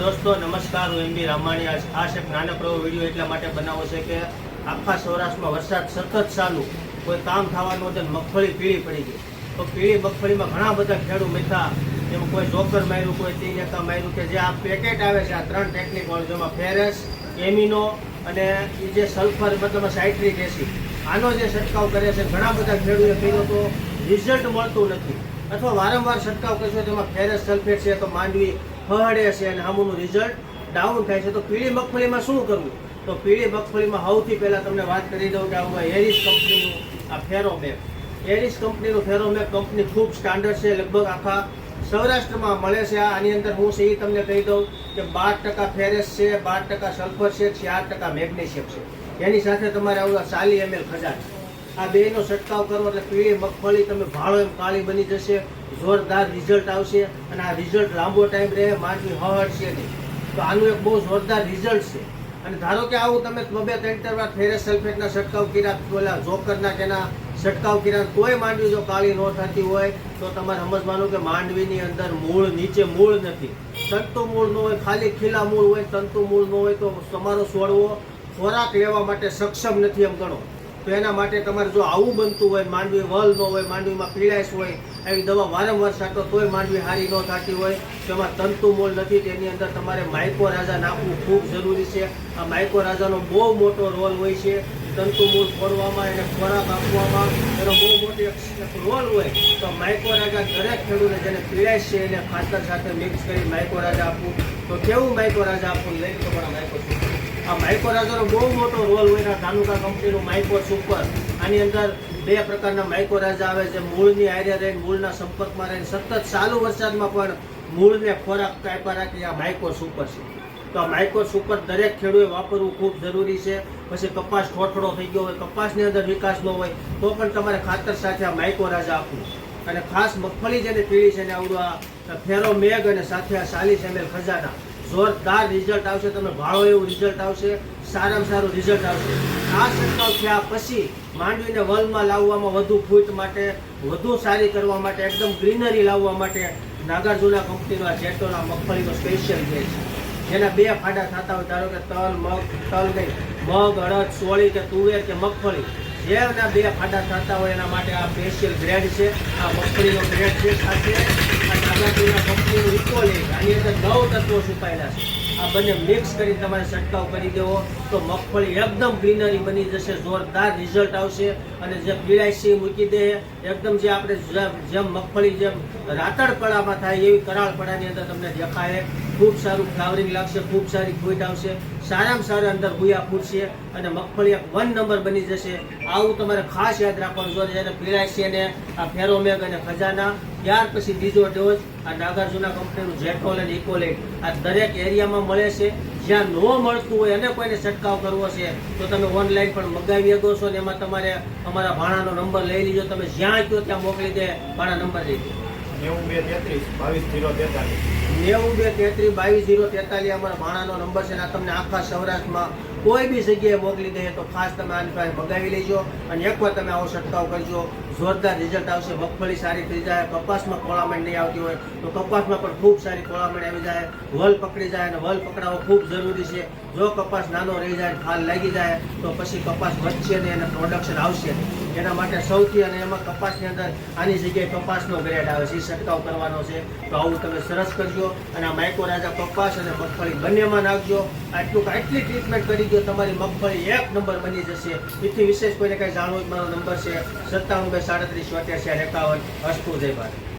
દોસ્તો, નમસ્કાર, હું એમબી રામાણી. આ એક નાનકડો વીડિયો એટલા માટે બનાવો છે કે આખા સૌરાષ્ટ્રમાં વરસાદ સતત ચાલુ. કોઈ કામ થવાનું હતું ને મગફળી પીળી પડી ગઈ. તો પીળી મગફળીમાં ઘણા બધા ખેડૂત મીઠા એમાં કોઈ જોકર માર્યું, કોઈ તીનેતા માર્યું, કે જે આ પેકેટ આવે છે, આ ત્રણ ટેકનિક વાળું, જેમાં ફેરેસ, એમિનો અને એ જે સલ્ફર મતલબ સાઇટ્રિક એસિડ આનો જે છંટકાવ કરે છે, ઘણા બધા ખેડૂતે કર્યો તો રિઝલ્ટ મળતું નથી. અથવા વારંવાર છંટકાવ કરશો તેમાં ફેરસ સલ્ફેટ છે, તો માંડવી ફહડે છે અને આમનું રિઝલ્ટ ડાઉન થાય છે. તો પીળી મગફળીમાં શું કરવું? તો પીળી મગફળીમાં સૌથી પહેલાં તમને વાત કરી દઉં કે આવું એરિસ કંપનીનું આ ફેરોમેક એરિસ કંપનીનું ફેરોમેક કંપની ખૂબ સ્ટાન્ડર્ડ છે. લગભગ આખા સૌરાષ્ટ્રમાં મળે છે. આની અંદર હું છે એ તમને કહી દઉં કે બાર ટકા ફેરેસ છે, બાર ટકા સલ્ફર છે, ચાર ટકા મેગ્નેશિયમ છે. એની સાથે તમારે આવું ચાલી એમએલ ખજાન. આ બેનો છંટકાવ કરો એટલે પીળી મગફળી તમે ભાળો એમ કાળી બની જશે, જોરદાર રિઝલ્ટ આવશે અને આ રિઝલ્ટ લાંબો ટાઈમ રહે માંડવી હળશે નહીં. તો આનું એક બહુ જોરદાર રિઝલ્ટ છે. અને ધારો કે આવું તમે બબે ત્રણ ચાર વાર ફેરસ સલ્ફેટના છંટકાવ કર્યા, પેલા જોકરના કે એના છંટકાવ કર્યા, તોય માંડવી જો કાળી ન થતી હોય, તો તમારે સમજવાનું કે માંડવીની અંદર મૂળ નીચે મૂળ નથી. તંતુ મૂળ ન હોય, ખાલી ખીલા મૂળ હોય, તંતુ મૂળ ન હોય, તો તમારો છોડવો ખોરાક લેવા માટે સક્ષમ નથી એમ ગણો. તો એના માટે તમારે જો આવું બનતું હોય, માંડવી વલ ન હોય, માંડવીમાં પીડાશ હોય એવી દવા વારંવાર છાંટો, તોય માંડવી હારી ન થતી હોય. તેમાં તંતુ મોલ નથી, તેની અંદર તમારે માઇકો રાજા નાખવું ખૂબ જરૂરી છે. આ માઇકો રાજાનો બહુ મોટો રોલ હોય છે. તંતુ મૂળ ફોડવામાં, એને ખોરાક આપવામાં, એનો બહુ મોટો એક રોલ હોય. તો માઇકો રાજા દરેક ખેડૂતને જેને પીળાશ છે, એને ખાતર સાથે મિક્સ કરી માઇકો રાજા આપવું. તો કેવું માઇકો રાજા આપવું? લઈને તમારા માઇકો. આ માઇકો રાજાનો બહુ મોટો રોલ હોય ધાનુકા કંપનીનું માઇકો સુપર આની અંદર બે પ્રકારના માઇકો રાજા આવે છે. મૂળની આરે રહીને મૂળના સંપર્કમાં રહીને સતત ચાલુ વરસાદમાં પણ મૂળને ખોરાક કાપ્યા રાખી આ માઇકો સુપર છે. તો આ માઇકો સુપર દરેક ખેડૂએ વાપરવું ખૂબ જરૂરી છે. પછી કપાસ ઠોઠડો થઈ ગયો હોય, કપાસની અંદર વિકાસ ન હોય, તો પણ તમારે ખાતર સાથે આ માઇકો રાજા આપવું. અને ખાસ મગફળી જેને પીળી છે ને આવડું આ ફેરો મેઘ અને સાથે આ ચાલીસ એમએલ ખજાના. જોરદાર રિઝલ્ટ આવશે, તમે ભાળો એવું રિઝલ્ટ આવશે, સારામાં સારું રિઝલ્ટ આવશે. આ છંટકાવ થયા પછી માંડવીને વલમાં લાવવામાં વધુ ફૂટ માટે, વધુ સારી કરવા માટે, એકદમ ગ્રીનરી લાવવા માટે નાગાર્જુના કંપનીનો આ જેટોના મગફળીનો સ્પેશિયલ છે. જેના બે ફાડા થતા હોય, ધારો કે તલ, મગ, તલ નહીં, મગ, અડદ, સોળી કે તુવેર કે મગફળી, જેના બે ફાડા થતા હોય એના માટે આ સ્પેશિયલ ગ્રેડ છે, આ મગફળીનો ગ્રેડ છે સાથે નાગાર્જુના ઇકોલિક આની અંદર નવ તત્વો છુપાયેલા છે. આ બંને મિક્સ કરી તમારે છંટકાવ કરી દેવો તો મગફળી એકદમ ગ્રીનરી બની જશે, જોરદાર રિઝલ્ટ આવશે. અને જે પીળાશી મૂકી દે, એકદમ જે આપણે જેમ- મગફળી જેમ રાતડપડામાં થાય એવી કરાળપડાની અંદર તમને દેખાય. ખૂબ સારું ફ્લાવરિંગ લાગશે, ખૂબ સારી ફૂટ આવશે. સારામાં સારા અંદર ગુયા ફૂટશે અને મગફળી એક વન નંબર બની જશે. આવું તમારે ખાસ યાદ રાખવાનું જોઈએ જ્યારે પીળાશી અને આ ફેરોમેગ અને ખજાના ત્યાર પછી બીજો ડોઝ આ નાગાર્જુના કંપનીનું જેટોલ અને ઇકોલેટ આ દરેક એરિયામાં મળે છે. જ્યાં ન મળતું હોય અને કોઈને છંટકાવ કરવો છે તો તમે ઓનલાઈન પણ મગાવી શકો છો ને એમાં તમારે અમારા ભાણાનો નંબર લઈ લીજો. તમે જ્યાં કહો ત્યાં મોકલી દે ભાણા નંબર લઈ દો નેવું બે તેત્રીસ બાવીસ જીરો તેતાલીસ. નેવું બે તેત્રીસ બાવીસ જીરો તેતાલીસ અમારા ભાણાનો નંબર છે આ તમને આખા સૌરાષ્ટ્રમાં કોઈ બી જગ્યાએ મોકલી દે તો ખાસ તમે આની મગાવી લેજો અને એકવાર તમે આવો છંટકાવ કરજો. જોરદાર રિઝલ્ટ આવશે. મગફળી સારી થઈ જાય, કપાસમાં કોળામણ નહીં આવતી હોય તો કપાસમાં પણ ખૂબ સારી કોળામણ આવી જાય. વલ પકડી જાય અને વલ પકડાવો ખૂબ જરૂરી છે. જો કપાસ નાનો રહી જાય ફાલ લાગી જાય, તો પછી કપાસ વધશે ને એને પ્રોડક્શન આવશે એના માટે સૌથી અને એમાં કપાસની અંદર આની જગ્યાએ કપાસનો ગ્રેડ આવે છે. એ છંટકાવ કરવાનો છે. તો આવું તમે સરસ કરજો અને આ માઇકો રાજા કપાસ અને મગફળી બંનેમાં નાખજો. આટલું આટલી ટ્રીટમેન્ટ કરી દો તમારી મગફળી એક નંબર બની જશે. એથી વિશેષ કોઈને કંઈ જાણવું મારો નંબર છે સત્તાણું બે સાડત્રીસ અઠ્યાસી એકાવન અસ્તુ જય ભારત.